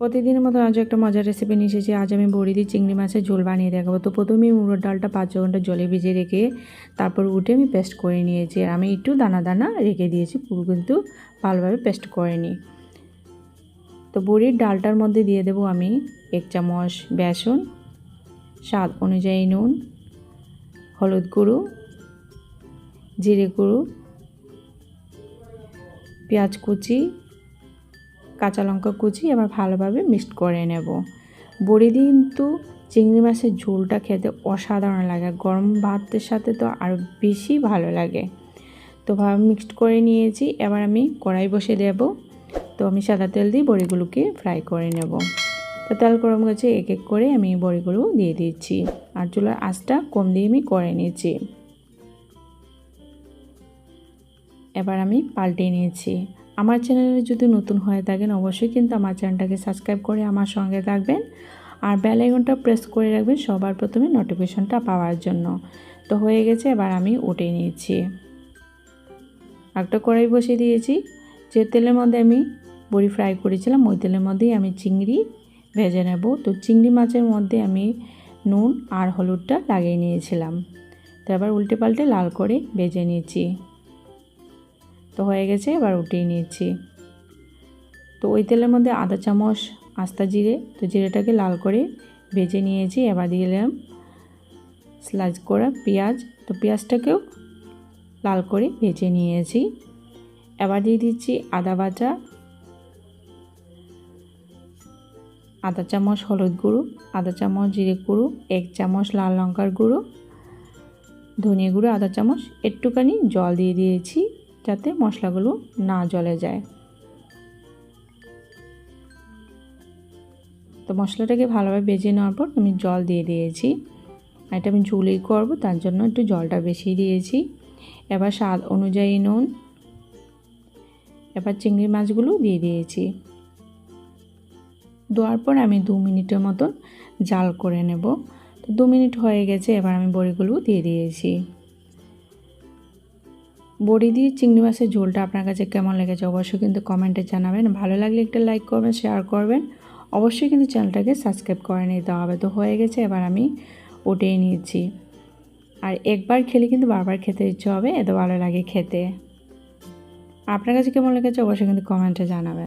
প্রতিদিনের মতো আজ একটা মজার রেসিপি নিয়ে এসেছি। আজ আমি বড়ি দিয়ে চিংড়ি মাছের ঝোল বানিয়ে দেখাবো। তো প্রথমেই মুগের ডালটা পাঁচ ঘণ্টা জলে ভিজিয়ে রেখে তারপর উঠে আমি পেস্ট করে নিয়েছি। আর আমি একটু দানা দানা রেখে দিয়েছি, পুরো কিন্তু ভালোভাবে পেস্ট করে নিই তো বড়ির ডালটার মধ্যে দিয়ে দেবো আমি এক চামচ বেসন, স্বাদ অনুযায়ী নুন, হলুদ গুঁড়ো, জিরে গুঁড়ো, পেঁয়াজ কুচি কাঁচা লঙ্কা কুচি এবার ভালোভাবে মিক্সড করে নেব। বড়ি দিয়ে কিন্তু চিংড়ি মাছের ঝোলটা খেতে অসাধারণ লাগে। গরম ভাতের সাথে তো আরও বেশি ভালো লাগে। তো ভাবে মিক্সড করে নিয়েছি, এবার আমি কড়াই বসে দেব। তো আমি সাদা তেল দিয়ে বড়িগুলোকে ফ্রাই করে নেব। তো তেল গরম গেছে এক এক করে আমি বড়িগুলো দিয়ে দিচ্ছি। আর চুলার আঁচটা কম দিয়ে আমি করে নিয়েছি এবার আমি পাল্টে নিয়েছি। আমার চ্যানেলে যদি নতুন হয়ে থাকেন, অবশ্যই কিন্তু আমার চ্যানেলটাকে সাবস্ক্রাইব করে আমার সঙ্গে থাকবেন। আর বেল আইকনটা প্রেস করে রাখবেন সবার প্রথমে নোটিফিকেশনটা পাওয়ার জন্য। তো হয়ে গেছে, এবার আমি উঠে নিয়েছি। একটা কড়াই বসিয়ে দিয়েছি। যে তেলের মধ্যে আমি বড়ি ফ্রাই করেছিলাম, ওই তেলের মধ্যেই আমি চিংড়ি ভেজে নেব। তো চিংড়ি মাছের মধ্যে আমি নুন আর হলুদটা লাগিয়ে নিয়েছিলাম। তো এবার উল্টে পাল্টে লাল করে ভেজে নিয়েছি। তো হয়ে গেছে, এবার উঠিয়ে নিয়েছি। তো ওই তেলের মধ্যে আধা চামচ, আস্তা জিরে, তো জিরেটাকে লাল করে ভেজে নিয়েছি, এবার দিয়ে দিলাম স্লাইস করা পেঁয়াজ। তো পেঁয়াজটাকেও লাল করে ভেজে নিয়েছি। এবার দিয়ে দিচ্ছি আদা বাটা আধা চামচ হলুদ গুঁড়ো আধা চামচ জিরে গুঁড়ো, এক চামচ লাল লঙ্কার গুঁড়ো, ধনিয়া গুঁড়ো আধা চামচ, একটুখানি জল দিয়ে দিয়েছি। যাতে মশলাগুলো না জলে যায়। তো মশলাটাকে ভালোভাবে বেজে নেওয়ার পর আমি জল দিয়ে দিয়েছি। আর এটা আমি ঝুলেই করব, তার জন্য একটু জলটা বেশি দিয়েছি। এবার স্বাদ অনুযায়ী নুন, এবার চিংড়ি মাছগুলো দিয়ে দিয়েছি। দেওয়ার পর আমি দু মিনিটের মতন জাল করে নেব। তো দু মিনিট হয়ে গেছে, এবার আমি বড়িগুলো দিয়ে দিয়েছি। বড়ি দিয়ে চিংড়ি মাছের ঝোলটা আপনার কাছে কেমন লেগেছে অবশ্যই কিন্তু কমেন্টে জানাবেন। ভালো লাগলে একটা লাইক করবেন শেয়ার করবেন। অবশ্যই কিন্তু চ্যানেলটাকে সাবস্ক্রাইব করে নিতে হবে। তো হয়ে গেছে, এবার আমি উঠিয়ে নিয়েছি আর একবার খেলে কিন্তু বারবার খেতে ইচ্ছে হবে, এত ভালো লাগে খেতে। আপনার কাছে কেমন লেগেছে অবশ্যই কিন্তু কমেন্টে জানাবেন।